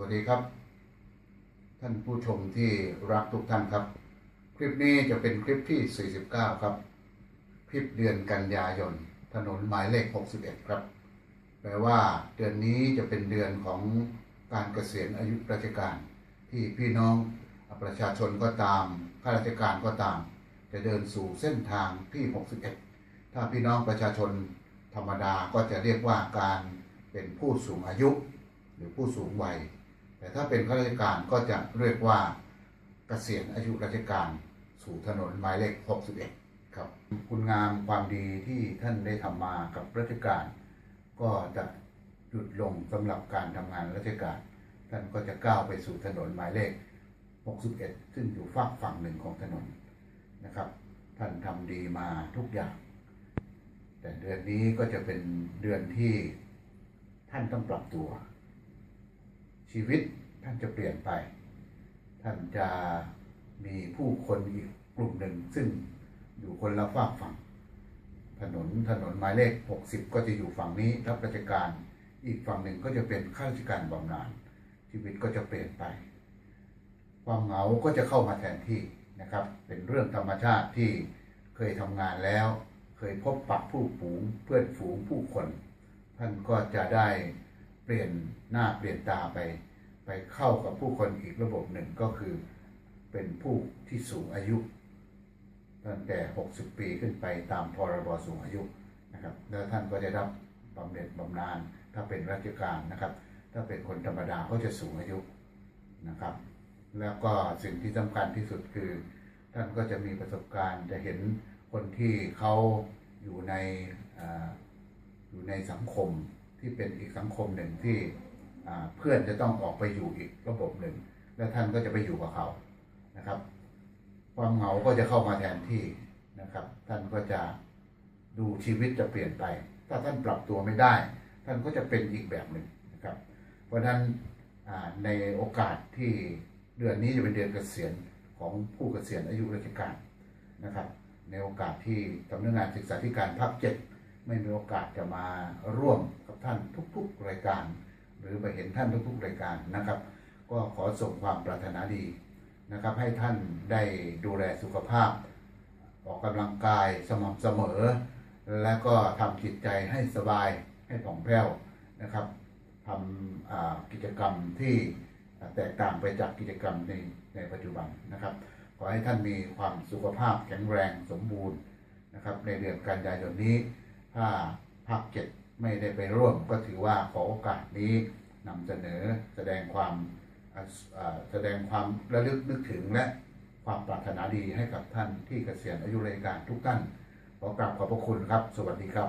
วัสดีครับ ท่านผู้ชมที่รักทุกท่านครับ คลิปนี้จะเป็นคลิปที่ 49 ครับ คลิปเดือนกันยายน ถนนหมายเลข 61 ครับ แปลว่าเดือนนี้จะเป็นเดือนของการเกษียณอายุราชการ ที่พี่น้องประชาชนก็ตามข้าราชการก็ตาม จะเดินสู่เส้นทางที่ 61 ถ้าพี่น้องประชาชนธรรมดาก็จะเรียกว่าการเป็นผู้สูงอายุ หรือผู้สูงวัย แต่ถ้าเป็นข้าราชการก็จะเรียกว่าเกษียณอายุราชการสู่ถนนหมายเลข 61 ครับ คุณงามความดีที่ท่านได้ทำมากับราชการ ก็จะหยุดลงสำหรับการทำงานราชการ ท่านก็จะก้าวไปสู่ถนนหมายเลข 61 ซึ่งอยู่ฝากฝั่งหนึ่งของถนนนะครับ ท่านทำดีมาทุกอย่าง แต่เดือนนี้ก็จะเป็นเดือนที่ท่านต้องปรับตัว ชีวิตท่านจะเปลี่ยนไป ท่านจะมีผู้คนอีกกลุ่มหนึ่ง ซึ่งอยู่คนละฝากฝั่ง ถนนถนนหมายเลข 60 ก็จะอยู่ฝั่งนี้รับราชการอีกฝั่งหนึ่งก็จะเป็นข้าราชการบำนาญชีวิตก็จะเปลี่ยนไป ความเหงาก็จะเข้ามาแทนที่นะครับ เป็นเรื่องธรรมชาติที่เคยทำงานแล้ว เคยพบปะผู้ฝูงเพื่อนฝูงผู้คน ท่านก็จะได้ เปลี่ยนหน้าเปลี่ยนตาไป ไปเข้ากับผู้คนอีกระบบหนึ่งก็คือเป็นผู้ที่สูงอายุ ตั้งแต่ 60 ปีขึ้นไปตามพรบสูงอายุนะครับแล้วท่านก็จะรับบำเหน็จบำนาญถ้าเป็นราชการนะครับ ถ้าเป็นคนธรรมดาก็จะสูงอายุนะครับ แล้วก็สิ่งที่สำคัญที่สุดคือ ท่านก็จะมีประสบการณ์จะเห็นคนที่เขาอยู่ในออยู่ในสังคม ที่เป็นอีกสังคมหนึ่งที่เพื่อนจะต้องออกไปอยู่อีกระบบหนึ่ง และท่านก็จะไปอยู่กับเขานะครับ ความเหงาก็จะเข้ามาแทนที่นะครับ ท่านก็จะดูชีวิตจะเปลี่ยนไป ถ้าท่านปรับตัวไม่ได้ ท่านก็จะเป็นอีกแบบหนึ่งนะครับ เพราะฉะนั้นในโอกาสที่เดือนนี้จะเป็นเดือนเกษียณของผู้เกษียณอายุราชการนะครับ ในโอกาสที่สำนักงานศึกษาธิการภาคเจ็ด ไม่มีโอกาสจะมาร่วมกับท่านทุกๆรายการ หรือไปเห็นท่านทุกๆรายการนะครับ ก็ขอส่งความปรารถนาดีนะครับ ให้ท่านได้ดูแลสุขภาพ ออกกำลังกายสม่ำเสมอ และก็ทำจิตใจให้สบายให้ผ่องแผ้วนะครับทำกิจกรรมที่แตกต่างไปจากกิจกรรมในในปัจจุบันนะครับ ขอให้ท่านมีความสุขภาพแข็งแรงสมบูรณ์นะครับในเดือนกันยายนนี้ ถ้าภาคเจ็ดไม่ได้ไปร่วมก็ถือว่าขอโอกาสนี้นำเสนอแสดงความแสดงความระลึกนึกถึงและความปรารถนาดีให้กับท่านที่เกษียณอายุราชการทุกท่านขอกราบขอบพระคุณครับ สวัสดีครับ